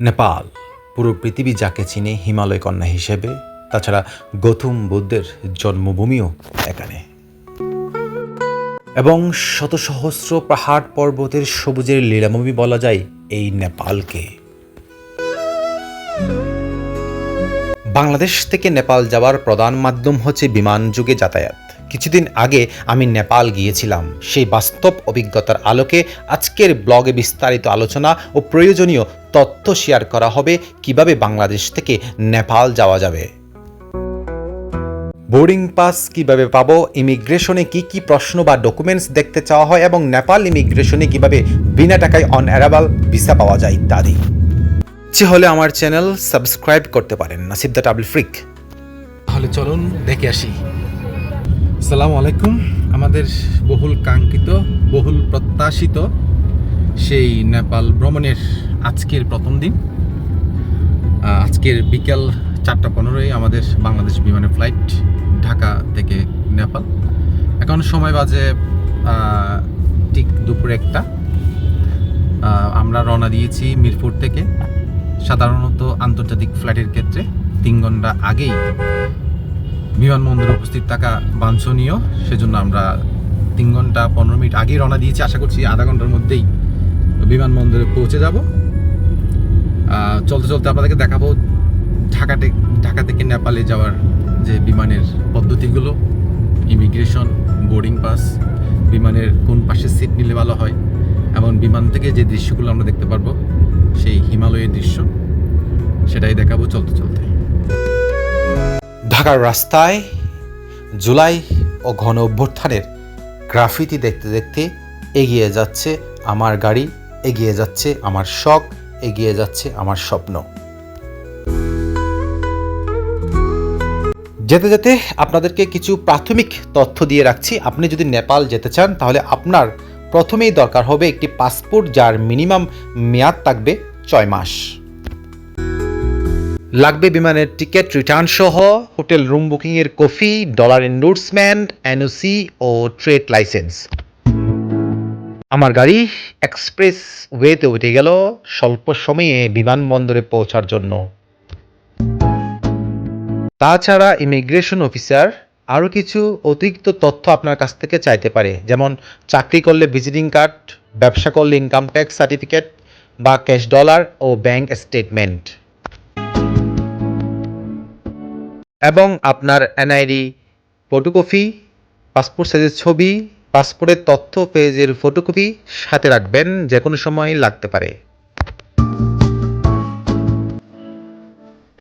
নেপাল, পুরো পৃথিবী যাকে চিনে হিমালয় কন্যা হিসেবে, তাছাড়া গৌতম বুদ্ধের জন্মভূমিও এখানে। এবং শত সহস্র পাহাড় পর্বতের সবুজের লীলাভূমি বলা যায় এই নেপালকে। বাংলাদেশ থেকে নেপাল যাওয়ার প্রধান মাধ্যম হচ্ছে বিমান যুগে যাতায়াত। কিছুদিন আগে আমি নেপাল গিয়েছিলাম। সেই বাস্তব অভিজ্ঞতার আলোকে আজকের ব্লগে বিস্তারিত আলোচনা ও প্রয়োজনীয় তথ্য শেয়ার করা হবে কীভাবে বাংলাদেশ থেকে নেপাল যাওয়া যাবে। বোর্ডিং পাস কীভাবে পাবো, ইমিগ্রেশনে কি কি প্রশ্ন বা ডকুমেন্টস দেখতে চাওয়া হয় এবং নেপাল ইমিগ্রেশনে কীভাবে বিনা টাকায় অন অ্যারাইভাল ভিসা পাওয়া যায় ইত্যাদি। ইচ্ছে হলে আমার চ্যানেল সাবস্ক্রাইব করতে পারেন। Nasib the table freak. তাহলে চলুন দেখে আসি। সালাম আলাইকুম। আমাদের বহুল কাঙ্ক্ষিত, বহুল প্রত্যাশিত সেই নেপাল ভ্রমণের আজকের প্রথম দিন। আজকের বিকেল চারটা পনেরোই আমাদের বাংলাদেশ বিমানের ফ্লাইট ঢাকা থেকে নেপাল। এখন সময় বাজে ঠিক দুপুর একটা। আমরা রওনা দিয়েছি মিরপুর থেকে। সাধারণত আন্তর্জাতিক ফ্লাইটের ক্ষেত্রে তিন ঘণ্টা আগেই বিমানবন্দরে উপস্থিত থাকা বাঞ্ছনীয়। সেজন্য আমরা তিন ঘণ্টা, পনেরো মিনিট আগেই রওনা দিয়েছি। আশা করছি আধা ঘণ্টার মধ্যেই বিমানবন্দরে পৌঁছে যাব। চলতে চলতে আপনাদেরকে দেখাবো ঢাকাতে ঢাকা থেকে নেপালে যাওয়ার যে বিমানের পদ্ধতিগুলো। ইমিগ্রেশন বোর্ডিং পাস বিমানের কোন পাশে সিট নিলে ভালো হয়, এবং বিমান থেকে যে দৃশ্যগুলো আমরা দেখতে পারব, সেই হিমালয়ের দৃশ্য, সেটাই দেখাবো চলতে চলতে। ঢাকার রাস্তায় জুলাই ও ঘন অভ্যুত্থানের গ্রাফিতি দেখতে দেখতে এগিয়ে যাচ্ছে আমার গাড়ি, এগিয়ে যাচ্ছে আমার শখ, এগিয়ে যাচ্ছে আমার স্বপ্ন। যেতে যেতে আপনাদেরকে কিছু প্রাথমিক তথ্য দিয়ে রাখছি। আপনি যদি নেপাল যেতে চান, তাহলে আপনার প্রথমেই দরকার হবে একটি পাসপোর্ট, যার মিনিমাম মেয়াদ থাকবে ছয় মাস। লাগবে বিমানের টিকিট, রিটার্ন সহ, হোটেল রুম বুকিং এর কফি ডলার এন্ডোর্সমেন্ট এনওসি ও ট্রেড লাইসেন্স। আমার গাড়ি এক্সপ্রেস ওয়েতে উঠে গেল স্বল্প সময়ে বিমানবন্দরে পৌঁছার জন্য। তাছাড়া ইমিগ্রেশন অফিসার আরও কিছু অতিরিক্ত তথ্য আপনার কাছ থেকে চাইতে পারে, যেমন চাকরি করলে ভিজিটিং কার্ড ব্যবসা করলে ইনকাম ট্যাক্স সার্টিফিকেট বা ক্যাশ ডলার ও ব্যাংক স্টেটমেন্ট এবং আপনার এনআইডি ফটোকপি পাসপোর্ট সাইজের ছবি পাসপোর্টের তথ্য পেজের ফটোকপি সাথে রাখবেন যে কোনো সময় লাগতে পারে।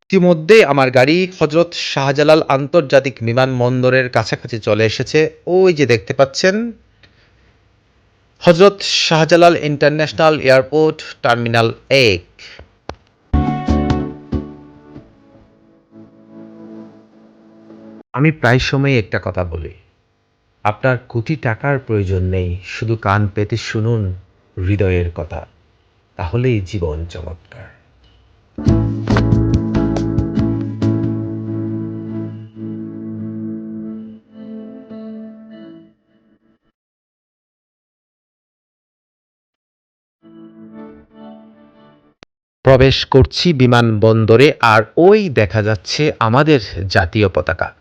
ইতিমধ্যে আমার গাড়ি হজরত শাহজালাল আন্তর্জাতিক বিমানবন্দরের কাছাকাছি চলে এসেছে। ওই যে দেখতে পাচ্ছেন, হজরত শাহজালাল ইন্টারন্যাশনাল এয়ারপোর্ট টার্মিনাল এক। আমি প্রায় সময় একটা কথা বলি। আপনার কোটি টাকার প্রয়োজন নেই, শুধু কান পেতে শুনুন হৃদয়ের কথা। তাহলেই জীবন চমৎকার। প্রবেশ করছি বিমানবন্দরে আর ওই দেখা যাচ্ছে আমাদের জাতীয় পতাকা।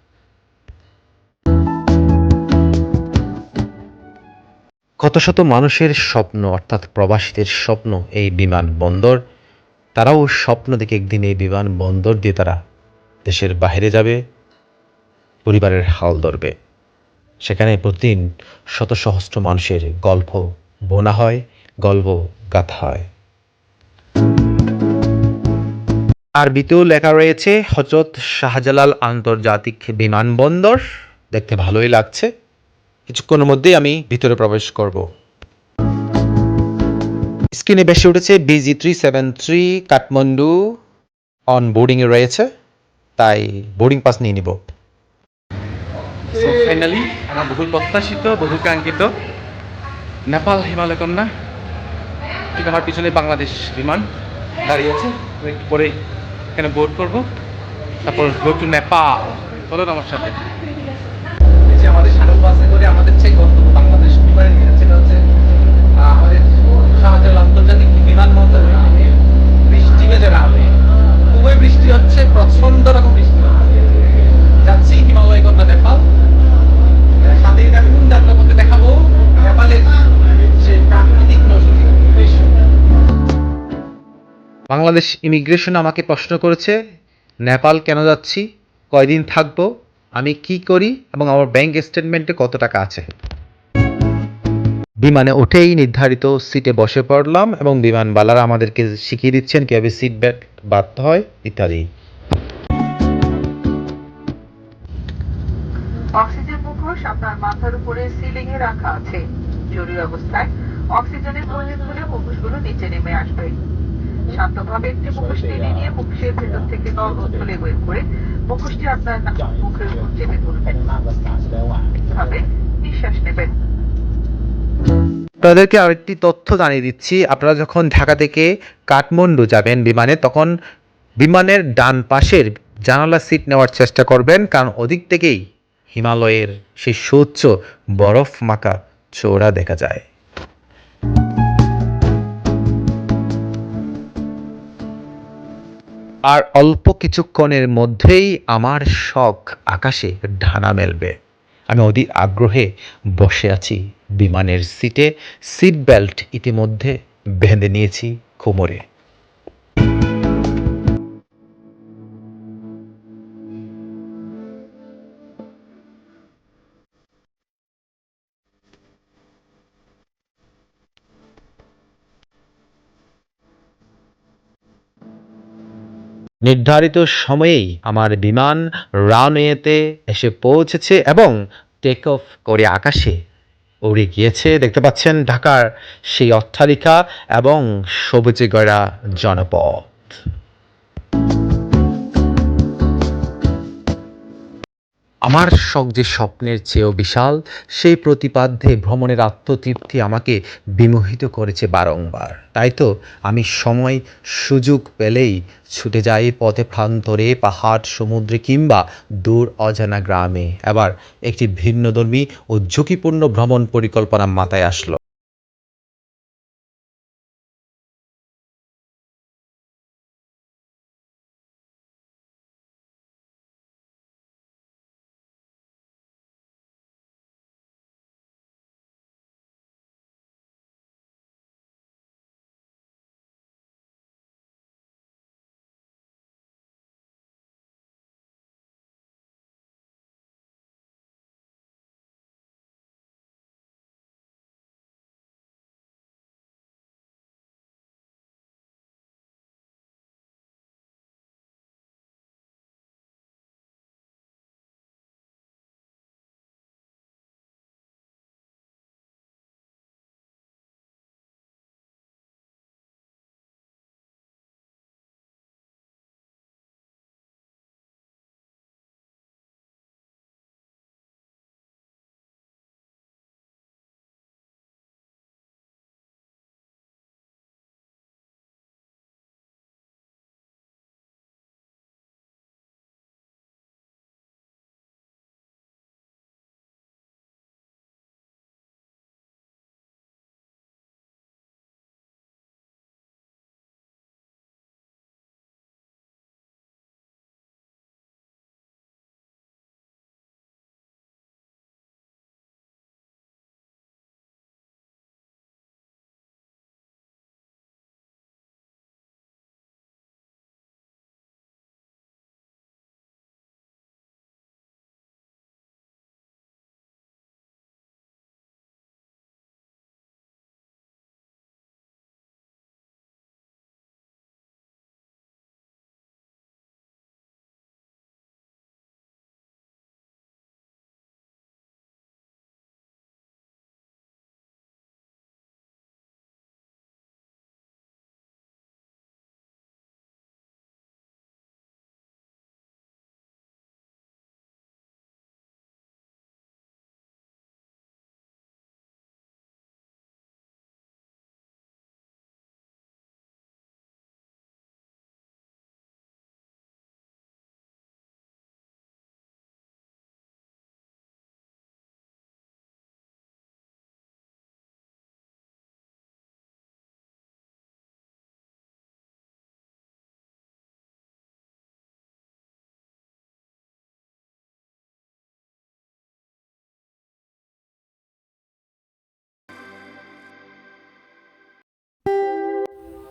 কত শত মানুষের স্বপ্ন, অর্থাৎ প্রবাসীদের স্বপ্ন এই বিমানবন্দর তারাও স্বপ্ন দেখে একদিন এই বিমানবন্দর দিয়ে তারা দেশের বাইরে যাবে, পরিবারের হাল ধরবে। সেখানে প্রতিদিন শত সহস্র মানুষের গল্প বোনা হয়, গল্প গাথা হয়। আরবিতেও লেখা রয়েছে হজরত শাহজালাল আন্তর্জাতিক বিমানবন্দর দেখতে ভালোই লাগছে। কিছুক্ষণের মধ্যেই আমি ভিতরে প্রবেশ করব। স্ক্রিনে বেশি উঠেছে BG three seven three Kathmandu on বোর্ডিংয়ে রয়েছে, তাই বোর্ডিং পাস নিয়ে নিব। ফাইনালি আমার বহুল প্রত্যাশিত বহু কাঙ্ক্ষিত। নেপাল, হিমালয় কন্যা আমার পিছনে বাংলাদেশ বিমান দাঁড়িয়ে আছে। একটু পরে এখানে বোর্ড করব। তারপর গো টু নেপাল চলুন আমার সাথে। বাসে করে আমাদের গন্তব্য বাংলাদেশ নিয়ে, সেটা হচ্ছে আমাদের আন্তর্জাতিক বৃষ্টি খুবই বৃষ্টি হচ্ছে প্রচণ্ড রকম বৃষ্টি যাচ্ছি হিমালয় কন্যা নেপাল সাথে আমি মধ্যে দেখাবো, নেপালের প্রাকৃতিক বাংলাদেশ ইমিগ্রেশন আমাকে প্রশ্ন করেছে, নেপাল কেন যাচ্ছি? কয়দিন থাকব? আমি কি করি এবং আমার ব্যাংক স্টেটমেন্টে কত টাকা আছে? বিমানে উঠেই নির্ধারিত সিটে বসে পড়লাম এবং বিমানবালারা আমাদেরকে শিখিয়ে দিচ্ছেন কীভাবে সিট বেল্ট বাঁধতে হয়, ইত্যাদি। অক্সিজেন মুখোশ আপনার মাথার উপরে সিলিং এ রাখা আছে। জরুরি অবস্থায় অক্সিজেনের প্রয়োজন হলে মুখোশগুলো নিচে নেমে আসবে। শান্তভাবে একটি মুখোশ টেনে নিয়ে মুখোশের ভেতর থেকে নরম তুলে বের করে মুখোশটি আপনার মুখের উপর চেপে ধরবেন। ভাবে নিঃশ্বাস নেবেন। আপনাদেরকে আরেকটি তথ্য জানিয়ে দিচ্ছি। আপনারা যখন ঢাকা থেকে কাঠমান্ডু যাবেন বিমানে তখন বিমানের ডান পাশের জানালা সিট নেওয়ার চেষ্টা করবেন কারণ ওদিক থেকেই হিমালয়ের সেই সুউচ্চ বরফ মাখা চোরা দেখা যায়। আর অল্প কিছুক্ষণের মধ্যেই আমার শখ আকাশে ঢানা মেলবে। আমি অধীর আগ্রহে বসে আছি, বিমানের সিটে সিট বেল্ট ইতিমধ্যে বেঁধে নিয়েছি কোমরে। নির্ধারিত সময়েই আমার বিমান রানওয়েতে এসে পৌঁছেছে এবং টেক অফ করে আকাশে উড়ে গিয়েছে। দেখতে পাচ্ছেন ঢাকার সেই অট্টালিকা এবং সবুজে গড়া জনপদ আমার শখ যে স্বপ্নের চেয়েও বিশাল, সেই প্রতিপাদ্যে ভ্রমণের আত্মতৃপ্তি আমাকে বিমোহিত করেছে বারংবার। তাই তো আমি সময়, সুযোগ পেলেই ছুটে যাই পথে প্রান্তরে, পাহাড়, সমুদ্রে কিংবা দূর অজানা গ্রামে। এবার একটি ভিন্নধর্মী ও ঝুঁকিপূর্ণ ভ্রমণ পরিকল্পনা মাথায় আসলো।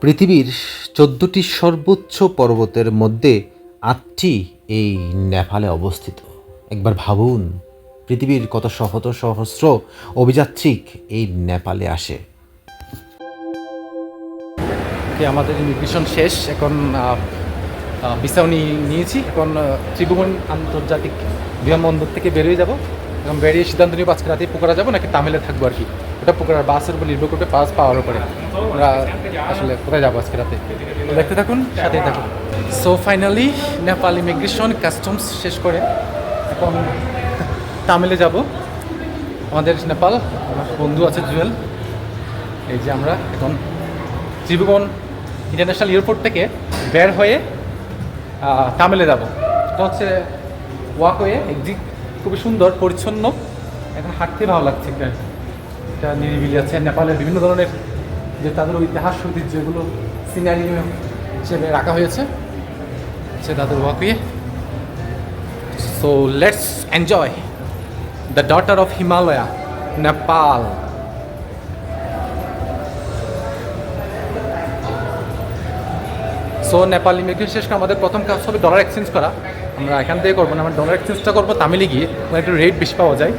পৃথিবীর চোদ্দটি সর্বোচ্চ পর্বতের মধ্যে আটটি এই নেপালে অবস্থিত। একবার ভাবুন, পৃথিবীর কত শত সহস্র অভিযাত্রিক এই নেপালে আসে। আমাদের ইমিগ্রেশন শেষ। এখন ভিসাও নিয়েছি। এখন ত্রিভুবন আন্তর্জাতিক বিমানবন্দর থেকে বেরিয়ে যাব। এবং বেরিয়ে সিদ্ধান্ত নিয়ে আজকে রাতে পোকারা যাব, নাকি তামিলে থাকব আর কি। ওটা পোকার বাসের উপর নির্ভর করবে, পাস পাওয়ার উপরে। আমরা আসলে কোথায় যাব আজকে রাতে? দেখতে থাকুন, সাথেই থাকুন। So finally Nepal immigration customs শেষ করে। এখন তামিলে যাব। আমাদের নেপাল, আমার বন্ধু আছে জুয়েল। এই যে আমরা এখন ত্রিভুবন ইন্টারন্যাশনাল এয়ারপোর্ট থেকে বের হয়ে তামিলে যাব। এটা হচ্ছে ওয়াকওয়ে একদিক খুবই সুন্দর, পরিচ্ছন্ন। এখন হাঁটতে ভালো লাগছে। এটা নিরিবিলি আছে। নেপালের বিভিন্ন ধরনের যে তাদের ইতিহাস ঐতিহ্য এগুলো সিনারি হিসেবে রাখা হয়েছে, সে তাদের walkway so let's enjoy the daughter of Himalaya Nepal so Nepal immigration শেষ আমাদের প্রথম কাজ হবে ডলার এক্সচেঞ্জ করা। আমরা এখান থেকে করব না, আমরা ডলার এক্সচেঞ্জটা করব তামিলে গিয়ে। একটু রেট বেশি পাওয়া যায়।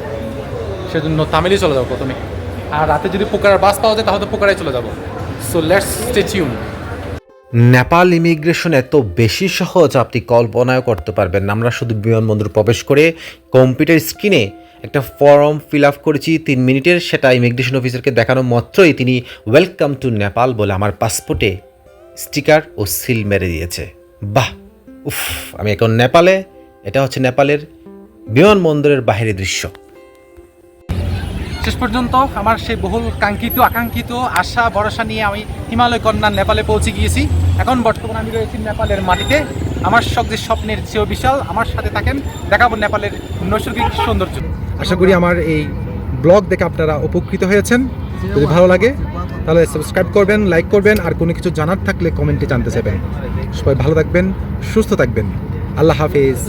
সেজন্য তামিলে চলে যাব প্রথমে। আর রাতে যদি পোকার বাস পাওয়া যায়, তাহলে তো পোকারায় চলে যাব। So let's stay tune Nepal immigration এত বেশি সহজ আপনি কল্পনাও করতে পারবেন না। আমরা শুধু বিমানবন্দর প্রবেশ করে কম্পিউটার স্ক্রিনে একটা ফর্ম ফিল আপ করেছি তিন মিনিটের। সেটা ইমিগ্রেশন অফিসারকে দেখানো মাত্রই তিনি ওয়েলকাম টু নেপাল বলে আমার পাসপোর্টে স্টিকার ও সিল মেরে দিয়েছে। বাহ! উফ, আমি এখন নেপালে, এটা হচ্ছে নেপালের বিমানবন্দরের বাইরের দৃশ্য। শেষ পর্যন্ত আমার সেই বহুল কাঙ্ক্ষিত, আকাঙ্ক্ষিত আশা, ভরসা নিয়ে আমি হিমালয় কন্যা নেপালে পৌঁছে গিয়েছি। এখন বর্তমানে আমি রয়েছি নেপালের মাটিতে। আমার সব যে স্বপ্নের চেয়েও বিশাল। আমার সাথে থাকেন দেখাবো নেপালের নৈসর্গিক সৌন্দর্য। আশা করি আমার এই ব্লগ দেখে আপনারা উপকৃত হয়েছেন। যদি ভালো লাগে, তাহলে সাবস্ক্রাইব করবেন, লাইক করবেন, আর কোনো কিছু জানার থাকলে কমেন্টে জানতে চাইবেন। সবাই ভালো থাকবেন, সুস্থ থাকবেন। আল্লাহ হাফিজ।